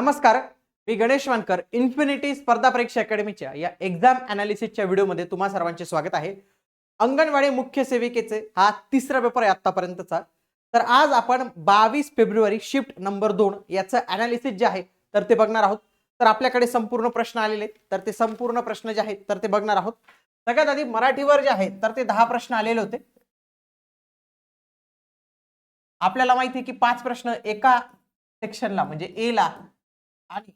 नमस्कार मी गणेश वानकर इन्फिनिटी स्पर्धा परीक्षा अकॅडमीच्या या एक्झाम अनालिसिसच्या व्हिडिओमध्ये तुम्हा सर्वांचे स्वागत आहे. अंगणवाडी मुख्य सेविकेचे हा तिसरा पेपर आहे आतापर्यंतचा तर आज आपण बावीस फेब्रुवारी शिफ्ट नंबर दोन याचं अनालिसिस जे आहे तर ते बघणार आहोत. तर आपल्याकडे संपूर्ण प्रश्न आलेले तर ते संपूर्ण प्रश्न जे आहेत तर ते बघणार आहोत. सगळ्यात आधी मराठीवर जे आहे तर ते दहा प्रश्न आलेले होते. आपल्याला माहिती आहे की पाच प्रश्न एका सेक्शनला म्हणजे ए ला आणि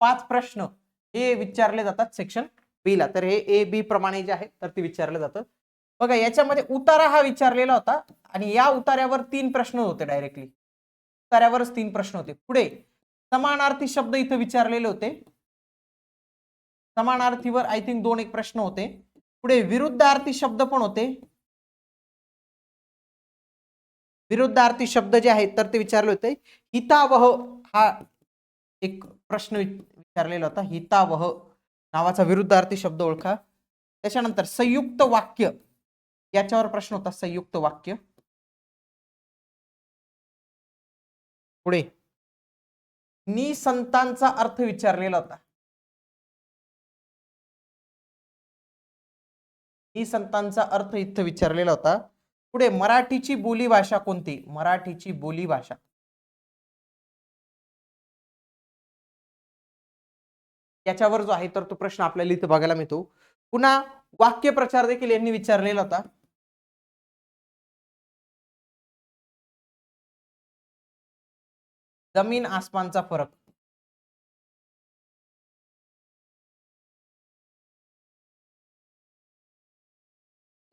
पाच प्रश्न हे विचारले जातात सेक्शन बी ला. तर हे ए बी प्रमाणे जे आहे तर ते विचारलं जातं बघा याच्यामध्ये उतारा हा विचारलेला होता आणि या उतार्यावर तीन प्रश्न होते डायरेक्टली उतार्यावरच तीन प्रश्न होते. पुढे समानार्थी शब्द इथं विचारलेले होते. समानार्थीवर आय थिंक दोन एक प्रश्न होते. पुढे विरुद्धार्थी शब्द पण होते. विरुद्धार्थी शब्द जे आहेत तर ते विचारले होते. हितावह हा एक प्रश्न विचारलेला होता. हितावह नावाचा विरुद्धार्थी शब्द ओळखा. त्याच्यानंतर संयुक्त वाक्य. याच्यावर प्रश्न होता संयुक्त वाक्य. पुढे. निसंतांचा अर्थ विचारलेला होता. निसंतांचा अर्थ इथं विचारलेला होता. पुढे मराठीची बोली भाषा कोणती? मराठीची बोली भाषा याच्यावर जो आहे तर तो प्रश्न आपल्याला इथं बघायला मिळतो. पुन्हा वाक्य प्रचार देखील यांनी विचारलेला होता. जमीन आसमानचा फरक.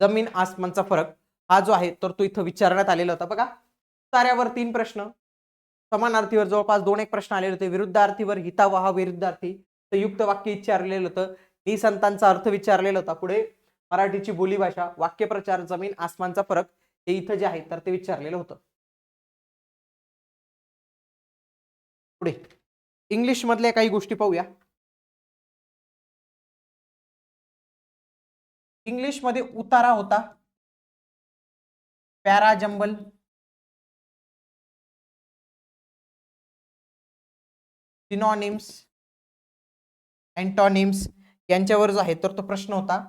जमीन आसमानचा फरक. हा जो आहे तर तो इथं विचारण्यात आलेला होता. बघा ताऱ्यावर तीन प्रश्न. समानार्थीवर जवळपास दोन एक प्रश्न आलेले होते. विरुद्धार्थीवर हितावहा विरुद्धार्थी. संयुक्त वाक्य विचारलेलं होतं. निसंतांचा अर्थ विचारलेला होता. पुढे मराठीची बोलीभाषा वाक्यप्रचार जमीन आसमानचा फरक हे इथं जे आहे तर ते विचारलेलं होतं. पुढे. इंग्लिश मधल्या काही गोष्टी पाहूया. इंग्लिशमध्ये उतारा होता. Para jumble. सिनॉनिम्स अँटॉनिम्स यांच्यावर जो आहे तर तो प्रश्न होता.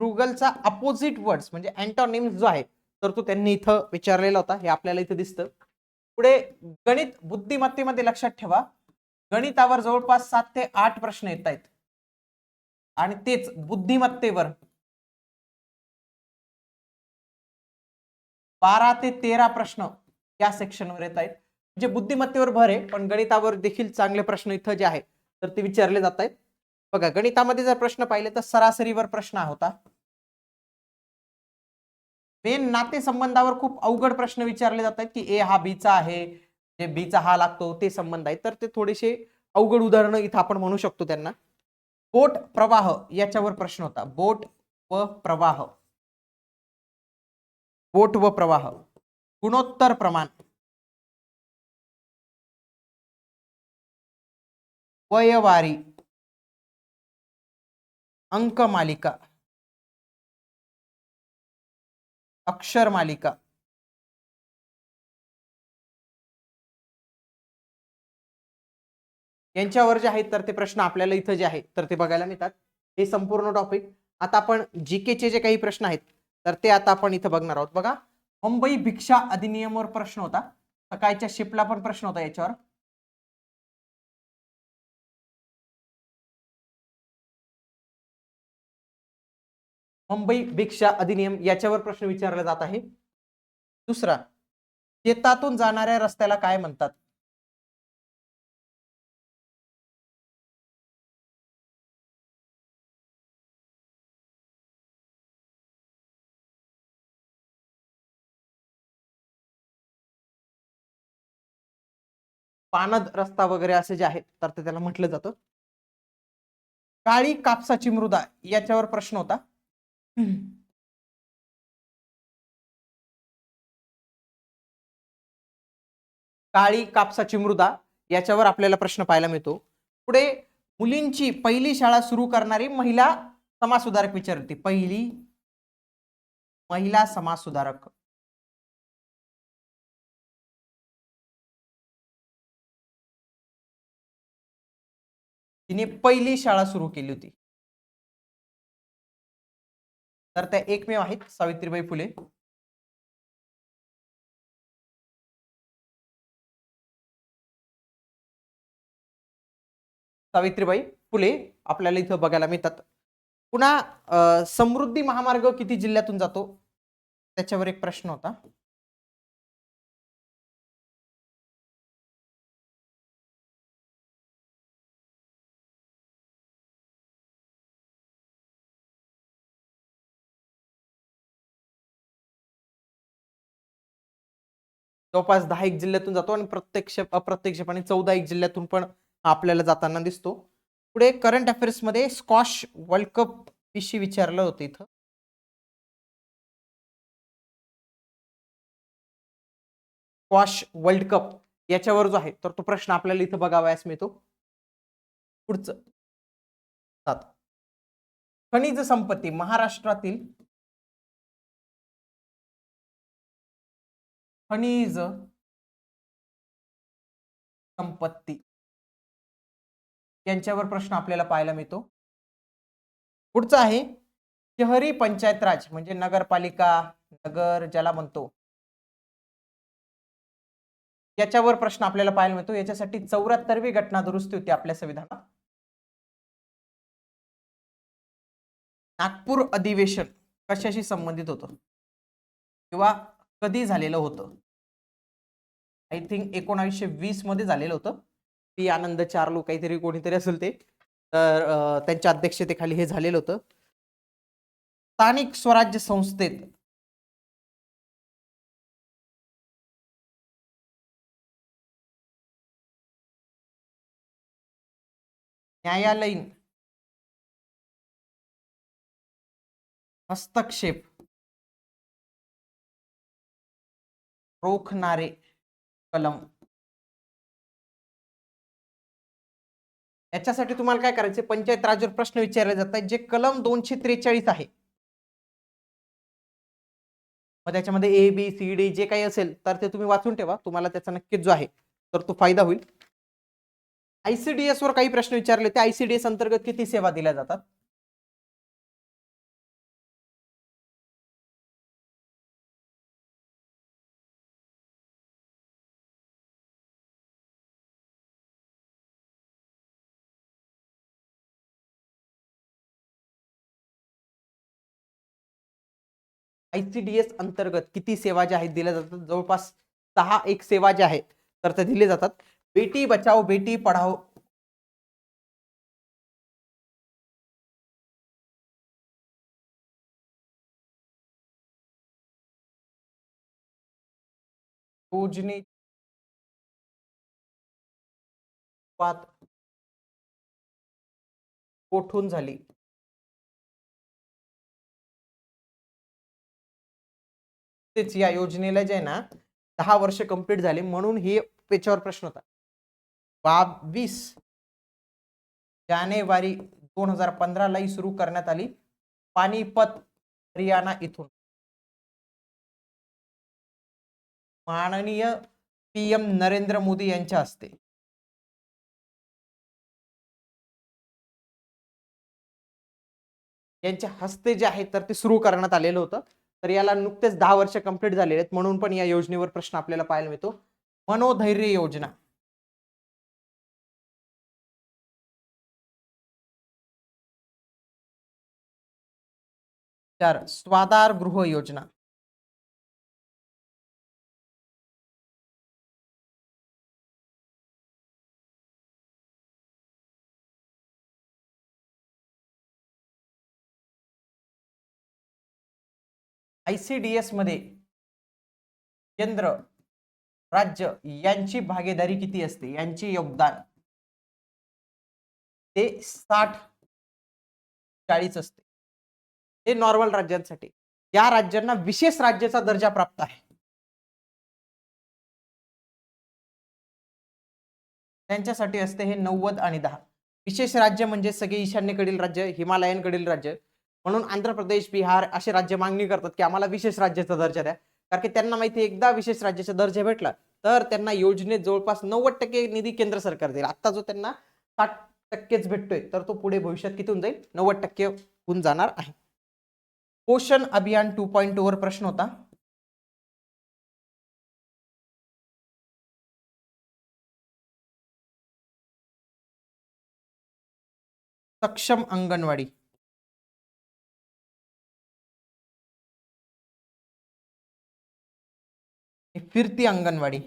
फ्रुगलचा अपोजिट वर्ड्स म्हणजे अँटॉनिम्स जो आहे तर तो त्यांनी इथं विचारलेला होता. हे आपल्याला इथं दिसतं. पुढे गणित बुद्धिमत्तेमध्ये लक्षात ठेवा. गणितावर जवळपास सात ते आठ प्रश्न येत आहेत. आणि तेच बुद्धिमत्तेवर. बारा ते तेरा प्रश्न या सेक्शनवर येत आहेत. जे बुद्धिमत्तेवर भर आहे पण गणितावर देखील चांगले प्रश्न इथं जे आहेत तर ते विचारले जात आहेत. बघा गणितामध्ये जर प्रश्न पाहिले तर सरासरीवर प्रश्न होता. मेन नातेसंबंधावर खूप अवघड प्रश्न विचारले जात आहेत की ए हा बीचा आहे जे बीचा हा लागतो ते संबंध आहे तर ते थोडेसे अवघड उदाहरणं इथं आपण म्हणू शकतो त्यांना. बोट प्रवाह याच्यावर प्रश्न होता. बोट व प्रवाह. बोट व प्रवाह. गुणोत्तर प्रमाण. वयवारी अंक मालिका अक्षर मालिका यांच्यावर जे आहेत तर ते प्रश्न आपल्याला इथं जे आहेत तर ते बघायला मिळतात. हे संपूर्ण टॉपिक आता आपण जीकेचे जे काही प्रश्न आहेत तर ते आता आपण इथं बघणार आहोत. बघा मुंबई भिक्षा अधिनियमवर प्रश्न होता. सकाळच्या शिपला पण प्रश्न होता याच्यावर. मुंबई भिक्षा अधिनियम याच्यावर प्रश्न विचारला जात आहे. दुसरा शेतातून जाणाऱ्या रस्त्याला काय म्हणतात? पानद रस्ता वगैरे असे जे आहेत तर ते त्याला म्हटलं जातं. काळी कापसाची मृदा याच्यावर प्रश्न होता. काळी कापसाची मृदा याच्यावर आपल्याला प्रश्न पाहायला मिळतो. पुढे मुलींची पहिली शाळा सुरू करणारी महिला समाज सुधारक विचारते. पहिली महिला समाज सुधारक तिने पहिली शाळा सुरू केली होती. तर त्या एकमेव आहेत सावित्रीबाई फुले. सावित्रीबाई फुले आपल्याला इथं बघायला मिळतात. पुन्हा समृद्धी महामार्ग किती जिल्ह्यातून जातो? त्याच्यावर एक प्रश्न होता. जवळपास दहा एक जिल्ह्यातून जातो आणि प्रत्यक्ष अप्रत्यक्षपणे चौदा एक जिल्ह्यातून पण आपल्याला जाताना दिसतो. पुढे करंट अफेअर्समध्ये स्कॉश वर्ल्ड कप विषयी विचारलं होतं इथं. स्कॉश वर्ल्ड कप याच्यावर जो आहे तर तो प्रश्न आपल्याला इथं बघावयास मिळतो. पुढचं. सात. खनिज संपत्ती महाराष्ट्रातील खनिज संपत्ती. यांच्यावर प्रश्न आपल्याला पाहायला मिळतो. पुढचा आहे शहरी पंचायत राज म्हणजे नगरपालिका नगर ज्याला म्हणतो. याच्यावर प्रश्न आपल्याला पाहायला मिळतो. याच्यासाठी चौऱ्याहत्तरवी घटना दुरुस्ती होती आपल्या संविधानात. नागपूर अधिवेशन कशाशी संबंधित होतं? किंवा कधी झालेलं होतं? आय थिंक एकोणावीसशे वीसमध्ये झालेलं होतं. पी आनंद चारलो काहीतरी कोणीतरी असेल ते. तर त्यांच्या अध्यक्षतेखाली हे झालेलं होतं. स्थानिक स्वराज्य संस्थेत न्यायालयीन हस्तक्षेप रोखणारे कलम. याच्यासाठी तुम्हाला काय करायचे पंचायत राजवर प्रश्न विचारले जातात जे कलम दोनशे त्रेचाळीस आहे. मग त्याच्यामध्ये A B C D J काही असेल तर ते तुम्ही वाचून ठेवा. तुम्हाला त्याचा नक्कीच जो आहे तर तो फायदा होईल. आयसीडीएस वर काही प्रश्न विचारले ते आयसीडीएस अंतर्गत किती सेवा दिल्या जातात? आयसीडीएस अंतर्गत किती सेवा ज्या आहेत दिल्या जातात? जवळपास सहा एक सेवा ज्या आहेत तर त्या दिले जातात. बेटी बचाओ बेटी पढाओ. योजने. कोठून झाली? तेच या योजनेला जे आहे ना दहा वर्ष कंप्लीट झाले म्हणून हे त्याच्यावर प्रश्न होता. बावीस जानेवारी दोन हजार पंधराला ही सुरू करण्यात आली. पानिपत हरियाणा इथून. माननीय पी एम नरेंद्र मोदी यांच्या हस्ते. यांच्या हस्ते जे आहे तर ते सुरू करण्यात आलेलं होतं. तर याला नुकतेच दहा वर्ष कंप्लीट झालेले आहेत. म्हणून पण या योजनेवर प्रश्न आपल्याला पाहायला मिळतो. मनोधैर्य योजना. चार स्वाधार गृह योजना. आयसीडीएसमध्ये केंद्र राज्य यांची भागीदारी किती असते? यांचे योगदान ते साठ चाळीस असते. ते नॉर्मल राज्यांसाठी. या राज्यांना विशेष राज्याचा दर्जा प्राप्त आहे. त्यांच्यासाठी असते हे नव्वद आणि दहा. विशेष राज्य म्हणजे सगळे ईशान्येकडील राज्य हिमालयनकडील राज्य. म्हणून आंध्र प्रदेश बिहार असे राज्य मागणी करतात की आम्हाला विशेष राज्याचा दर्जा द्या. कारण की त्यांना माहिती एकदा विशेष राज्याचा दर्जा भेटला तर त्यांना योजनेत जवळपास नव्वद टक्के निधी केंद्र सरकार देईल. आता जो त्यांना साठ टक्केच भेटतोय तर तो पुढे भविष्यात किती होऊन जाईल? नव्वद टक्के होऊन जाणार आहे. पोषण अभियान टू पॉईंट वर प्रश्न होता. सक्षम अंगणवाडी. फिरती अंगणवाडी.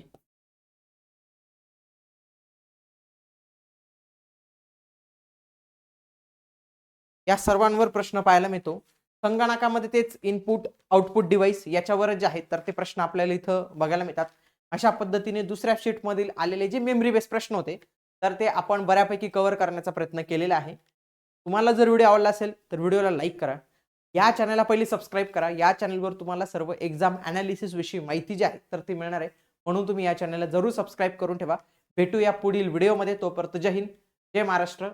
या सर्वांवर प्रश्न पाहायला मिळतो. संगणकामध्ये तेच इनपुट आउटपुट डिव्हाइस याच्यावरच जे आहेत तर ते प्रश्न आपल्याला इथं बघायला मिळतात. अशा पद्धतीने दुसऱ्या शीटमधील आलेले जे मेमरी बेस प्रश्न होते तर ते आपण बऱ्यापैकी कव्हर करण्याचा प्रयत्न केलेला आहे. तुम्हाला जर व्हिडिओ आवडला असेल तर व्हिडिओला लाईक करा. या चॅनलला पहिले सबस्क्राईब करा. या चॅनलवर तुम्हाला सर्व एक्झाम अनालिसिस विषयी माहिती जी आहे तर ती मिळणार आहे. म्हणून तुम्ही या चॅनलला जरूर सबस्क्राईब करून ठेवा. भेटूया पुढील व्हिडिओमध्ये तोपर्यंत जय हिंद जय महाराष्ट्र.